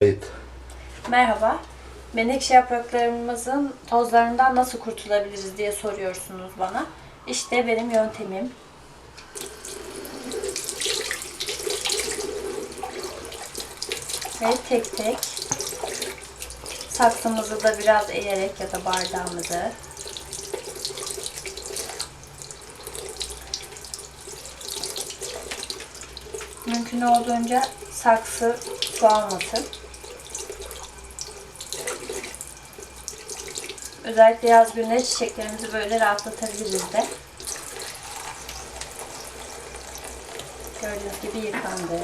Kayıt. Merhaba. Menekşe yapraklarımızın tozlarından nasıl kurtulabiliriz diye soruyorsunuz bana. İşte benim yöntemim. Ve tek tek saksımızı da biraz eğerek ya da bardağımızı mümkün olduğunca saksı su almasın. Özellikle yaz günleri çiçeklerimizi böyle rahatlatabiliriz de. Gördüğünüz gibi yıkandı.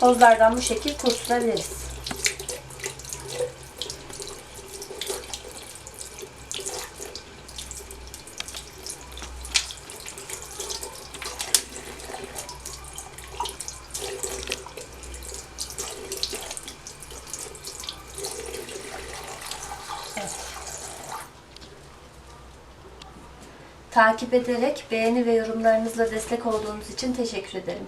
Tozlardan bu şekil kurtulabiliriz. Takip ederek beğeni ve yorumlarınızla destek olduğunuz için teşekkür ederim.